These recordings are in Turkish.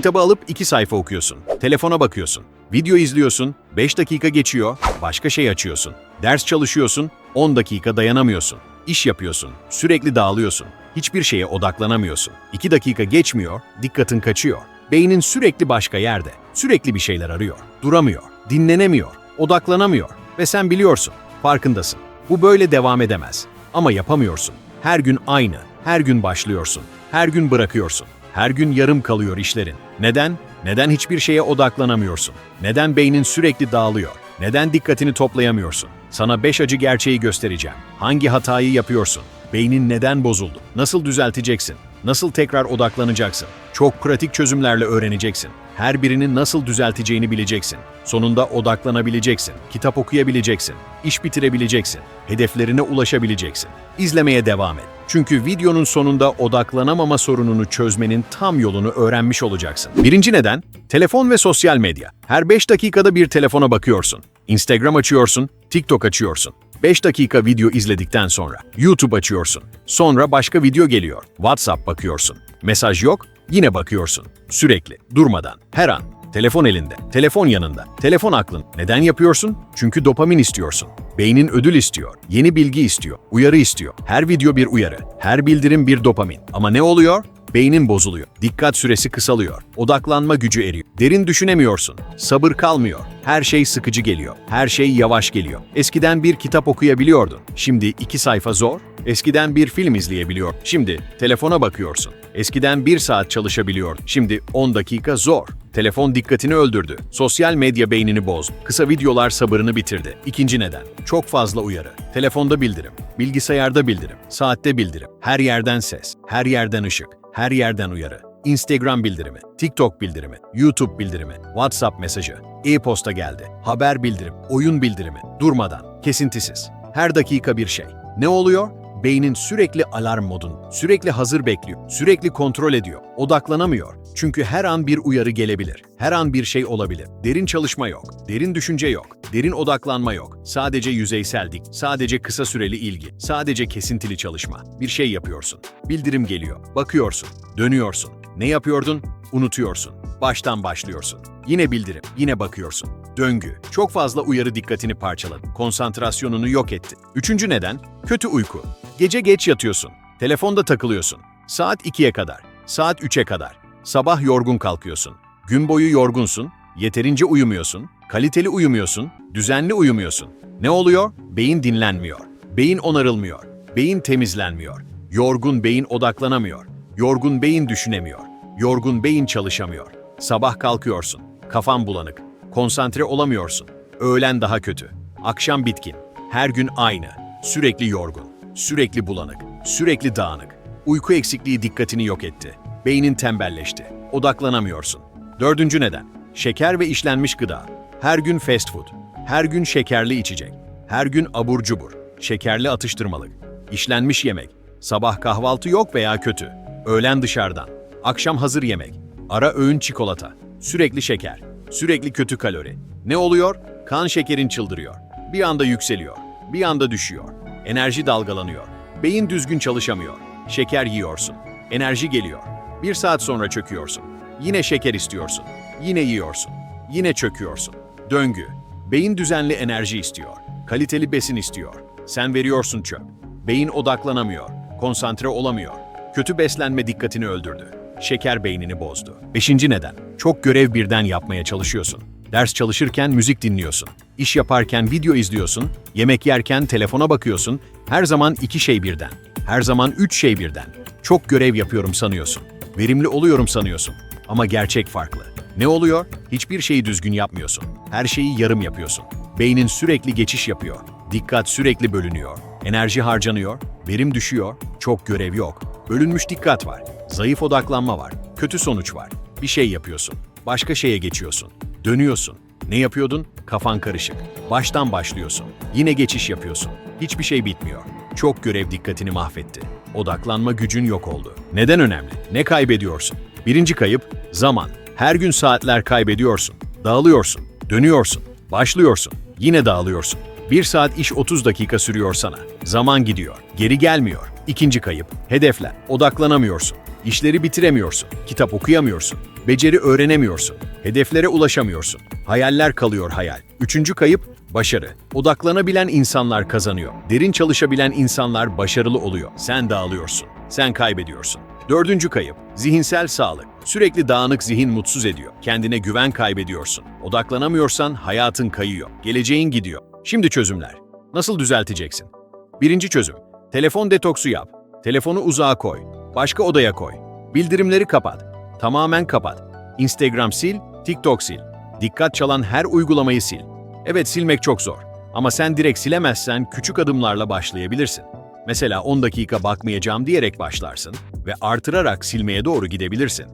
Kitabı alıp 2 sayfa okuyorsun. Telefona bakıyorsun. Video izliyorsun. 5 dakika geçiyor. Başka şey açıyorsun. Ders çalışıyorsun. 10 dakika dayanamıyorsun. İş yapıyorsun. Sürekli dağılıyorsun. Hiçbir şeye odaklanamıyorsun. 2 dakika geçmiyor. Dikkatin kaçıyor. Beynin sürekli başka yerde. Sürekli bir şeyler arıyor. Duramıyor. Dinlenemiyor. Odaklanamıyor. Ve sen biliyorsun. Farkındasın. Bu böyle devam edemez. Ama yapamıyorsun. Her gün aynı. Her gün başlıyorsun. Her gün bırakıyorsun. Her gün yarım kalıyor işlerin. Neden? Neden hiçbir şeye odaklanamıyorsun? Neden beynin sürekli dağılıyor? Neden dikkatini toplayamıyorsun? Sana beş acı gerçeği göstereceğim. Hangi hatayı yapıyorsun? Beynin neden bozuldu? Nasıl düzelteceksin? Nasıl tekrar odaklanacaksın? Çok pratik çözümlerle öğreneceksin. Her birini nasıl düzelteceğini bileceksin. Sonunda odaklanabileceksin. Kitap okuyabileceksin. iş bitirebileceksin. Hedeflerine ulaşabileceksin. İzlemeye devam et. Çünkü videonun sonunda odaklanamama sorununu çözmenin tam yolunu öğrenmiş olacaksın. Birinci neden, telefon ve sosyal medya. Her 5 dakikada bir telefona bakıyorsun. Instagram açıyorsun, TikTok açıyorsun. 5 dakika video izledikten sonra YouTube açıyorsun. Sonra başka video geliyor. WhatsApp bakıyorsun. Mesaj yok, yine bakıyorsun. Sürekli, durmadan, her an. Telefon elinde, telefon yanında, telefon aklın. Neden yapıyorsun? Çünkü dopamin istiyorsun. Beynin ödül istiyor, yeni bilgi istiyor, uyarı istiyor. Her video bir uyarı, her bildirim bir dopamin. Ama ne oluyor? Beynin bozuluyor. Dikkat süresi kısalıyor. Odaklanma gücü eriyor. Derin düşünemiyorsun. Sabır kalmıyor. Her şey sıkıcı geliyor. Her şey yavaş geliyor. Eskiden bir kitap okuyabiliyordun. Şimdi iki sayfa zor. Eskiden bir film izleyebiliyor. Şimdi telefona bakıyorsun. Eskiden bir saat çalışabiliyordun. Şimdi 10 dakika zor. Telefon dikkatini öldürdü. Sosyal medya beynini bozdu. Kısa videolar sabırını bitirdi. İkinci neden. Çok fazla uyarı. Telefonda bildirim. Bilgisayarda bildirim. Saatte bildirim. Her yerden ses. Her yerden ışık. Her yerden uyarı. Instagram bildirimi, TikTok bildirimi, YouTube bildirimi, WhatsApp mesajı, e-posta geldi, haber bildirim, oyun bildirimi, durmadan, kesintisiz. Her dakika bir şey. Ne oluyor? Beynin sürekli alarm modun, sürekli hazır bekliyor, sürekli kontrol ediyor, odaklanamıyor. Çünkü her an bir uyarı gelebilir, her an bir şey olabilir. Derin çalışma yok, derin düşünce yok, derin odaklanma yok. Sadece yüzeysellik, sadece kısa süreli ilgi, sadece kesintili çalışma. Bir şey yapıyorsun, bildirim geliyor, bakıyorsun, dönüyorsun. Ne yapıyordun? Unutuyorsun. Baştan başlıyorsun. Yine bildirim, yine bakıyorsun. Döngü. Çok fazla uyarı dikkatini parçaladı. Konsantrasyonunu yok etti. Üçüncü neden? Kötü uyku. Gece geç yatıyorsun. Telefonda takılıyorsun. Saat 2'ye kadar. Saat 3'e kadar. Sabah yorgun kalkıyorsun. Gün boyu yorgunsun. Yeterince uyumuyorsun. Kaliteli uyumuyorsun. Düzenli uyumuyorsun. Ne oluyor? Beyin dinlenmiyor. Beyin onarılmıyor. Beyin temizlenmiyor. Yorgun beyin odaklanamıyor. Yorgun beyin düşünemiyor. Yorgun beyin çalışamıyor. Sabah kalkıyorsun. Kafan bulanık. Konsantre olamıyorsun. Öğlen daha kötü. Akşam bitkin. Her gün aynı. Sürekli yorgun. Sürekli bulanık. Sürekli dağınık. Uyku eksikliği dikkatini yok etti. Beynin tembelleşti. Odaklanamıyorsun. Dördüncü neden. Şeker ve işlenmiş gıda. Her gün fast food. Her gün şekerli içecek. Her gün abur cubur. Şekerli atıştırmalık. İşlenmiş yemek. Sabah kahvaltı yok veya kötü. Öğlen dışarıdan. Akşam hazır yemek. Ara öğün çikolata. Sürekli şeker. Sürekli kötü kalori. Ne oluyor? Kan şekerin çıldırıyor. Bir anda yükseliyor. Bir anda düşüyor. Enerji dalgalanıyor. Beyin düzgün çalışamıyor. Şeker yiyorsun. Enerji geliyor. Bir saat sonra çöküyorsun. Yine şeker istiyorsun. Yine yiyorsun. Yine çöküyorsun. Döngü. Beyin düzenli enerji istiyor. Kaliteli besin istiyor. Sen veriyorsun çöp. Beyin odaklanamıyor. Konsantre olamıyor. Kötü beslenme dikkatini öldürdü. Şeker beynini bozdu. Beşinci neden. Çok görev birden yapmaya çalışıyorsun. Ders çalışırken müzik dinliyorsun. İş yaparken video izliyorsun. Yemek yerken telefona bakıyorsun. Her zaman iki şey birden. Her zaman üç şey birden. Çok görev yapıyorum sanıyorsun. Verimli oluyorum sanıyorsun. Ama gerçek farklı. Ne oluyor? Hiçbir şeyi düzgün yapmıyorsun. Her şeyi yarım yapıyorsun. Beynin sürekli geçiş yapıyor. Dikkat sürekli bölünüyor. Enerji harcanıyor, verim düşüyor, çok görev yok. Bölünmüş dikkat var, zayıf odaklanma var, kötü sonuç var. Bir şey yapıyorsun, başka şeye geçiyorsun. Dönüyorsun. Ne yapıyordun? Kafan karışık. Baştan başlıyorsun. Yine geçiş yapıyorsun. Hiçbir şey bitmiyor. Çok görev dikkatini mahvetti. Odaklanma gücün yok oldu. Neden önemli? Ne kaybediyorsun? Birinci kayıp zaman. Her gün saatler kaybediyorsun. Dağılıyorsun. Dönüyorsun. Başlıyorsun. Yine dağılıyorsun. Bir saat iş 30 dakika sürüyor sana. Zaman gidiyor. Geri gelmiyor. İkinci kayıp. Hedefler. Odaklanamıyorsun. İşleri bitiremiyorsun. Kitap okuyamıyorsun. Beceri öğrenemiyorsun. Hedeflere ulaşamıyorsun. Hayaller kalıyor hayal. Üçüncü kayıp, başarı. Odaklanabilen insanlar kazanıyor. Derin çalışabilen insanlar başarılı oluyor. Sen dağılıyorsun. Sen kaybediyorsun. Dördüncü kayıp, zihinsel sağlık. Sürekli dağınık zihin mutsuz ediyor. Kendine güven kaybediyorsun. Odaklanamıyorsan hayatın kayıyor. Geleceğin gidiyor. Şimdi çözümler. Nasıl düzelteceksin? Birinci çözüm. Telefon detoksu yap. Telefonu uzağa koy. Başka odaya koy. Bildirimleri kapat. Tamamen kapat. Instagram sil, TikTok sil. Dikkat çalan her uygulamayı sil. Evet silmek çok zor. Ama sen direkt silemezsen küçük adımlarla başlayabilirsin. Mesela 10 dakika bakmayacağım diyerek başlarsın ve artırarak silmeye doğru gidebilirsin.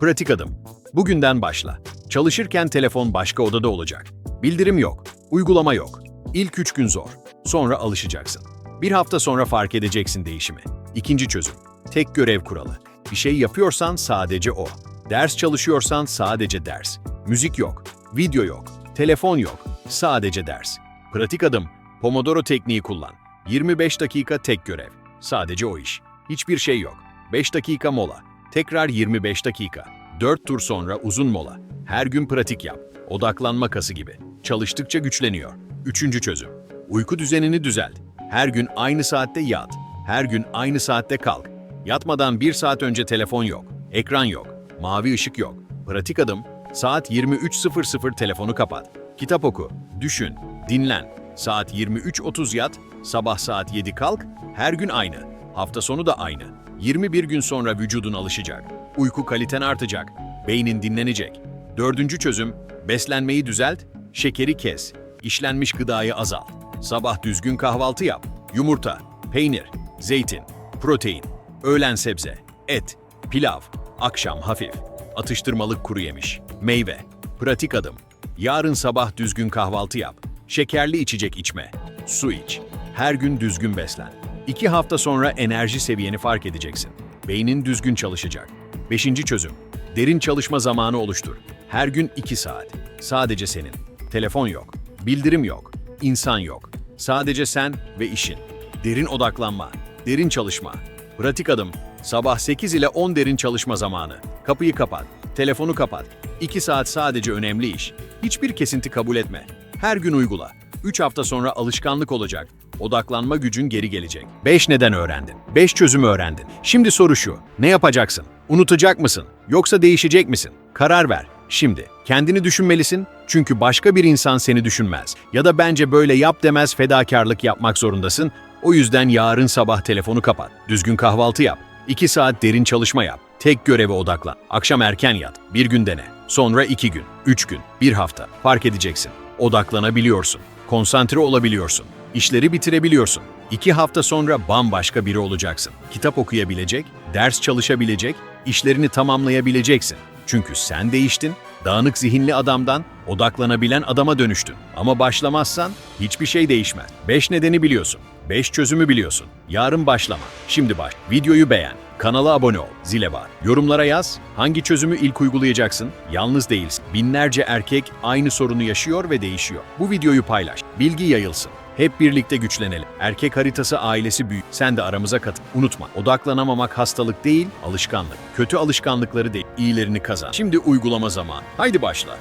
Pratik adım. Bugünden başla. Çalışırken telefon başka odada olacak. Bildirim yok, uygulama yok. İlk 3 gün zor. Sonra alışacaksın. Bir hafta sonra fark edeceksin değişimi. İkinci çözüm. Tek görev kuralı. Bir şey yapıyorsan sadece o. Ders çalışıyorsan sadece ders. Müzik yok, video yok, telefon yok. Sadece ders. Pratik adım. Pomodoro tekniği kullan. 25 dakika tek görev. Sadece o iş. Hiçbir şey yok. 5 dakika mola. Tekrar 25 dakika. 4 tur sonra uzun mola. Her gün pratik yap. Odaklanma kası gibi. Çalıştıkça güçleniyor. Üçüncü çözüm. Uyku düzenini düzelt. Her gün aynı saatte yat. Her gün aynı saatte kalk. Yatmadan bir saat önce telefon yok. Ekran yok. Mavi ışık yok. Pratik adım. Saat 23.00 telefonu kapat. Kitap oku. Düşün. Dinlen. Saat 23.30 yat. Sabah saat 7 kalk. Her gün aynı. Hafta sonu da aynı. 21 gün sonra vücudun alışacak. Uyku kaliten artacak. Beynin dinlenecek. Dördüncü çözüm, beslenmeyi düzelt, şekeri kes, işlenmiş gıdayı azalt. Sabah düzgün kahvaltı yap. Yumurta, peynir, zeytin, protein, öğlen sebze, et, pilav, akşam hafif, atıştırmalık kuru yemiş, meyve. Pratik adım. Yarın sabah düzgün kahvaltı yap. Şekerli içecek içme. Su iç. Her gün düzgün beslen. İki hafta sonra enerji seviyeni fark edeceksin. Beynin düzgün çalışacak. Beşinci çözüm. Derin çalışma zamanı oluştur. Her gün 2 saat. Sadece senin. Telefon yok. Bildirim yok. insan yok. Sadece sen ve işin. Derin odaklanma. Derin çalışma. Pratik adım. Sabah 8 ile 10 derin çalışma zamanı. Kapıyı kapat. Telefonu kapat. 2 saat sadece önemli iş. Hiçbir kesinti kabul etme. Her gün uygula. 3 hafta sonra alışkanlık olacak. Odaklanma gücün geri gelecek. 5 neden öğrendin? 5 çözümü öğrendin. Şimdi soru şu. Ne yapacaksın? Unutacak mısın? Yoksa değişecek misin? Karar ver. Şimdi. Kendini düşünmelisin. Çünkü başka bir insan seni düşünmez. Ya da bence böyle yap demez fedakarlık yapmak zorundasın. O yüzden yarın sabah telefonu kapat. Düzgün kahvaltı yap. 2 saat derin çalışma yap. Tek göreve odaklan. Akşam erken yat. Bir gün dene. Sonra iki gün, üç gün, bir hafta. Fark edeceksin. Odaklanabiliyorsun. Konsantre olabiliyorsun. İşleri bitirebiliyorsun. İki hafta sonra bambaşka biri olacaksın. Kitap okuyabilecek, ders çalışabilecek, işlerini tamamlayabileceksin. Çünkü sen değiştin, dağınık zihinli adamdan odaklanabilen adama dönüştün. Ama başlamazsan hiçbir şey değişmez. 5 nedeni biliyorsun. 5 çözümü biliyorsun. Yarın başlama. Şimdi baş. Videoyu beğen. Kanala abone ol. Zile var. Yorumlara yaz. Hangi çözümü ilk uygulayacaksın? Yalnız değilsin. Binlerce erkek aynı sorunu yaşıyor ve değişiyor. Bu videoyu paylaş. Bilgi yayılsın. Hep birlikte güçlenelim. Erkek haritası ailesi büyük. Sen de aramıza katıl. Unutma, odaklanamamak hastalık değil, alışkanlık. Kötü alışkanlıkları değil, iyilerini kazan. Şimdi uygulama zamanı. Haydi başla.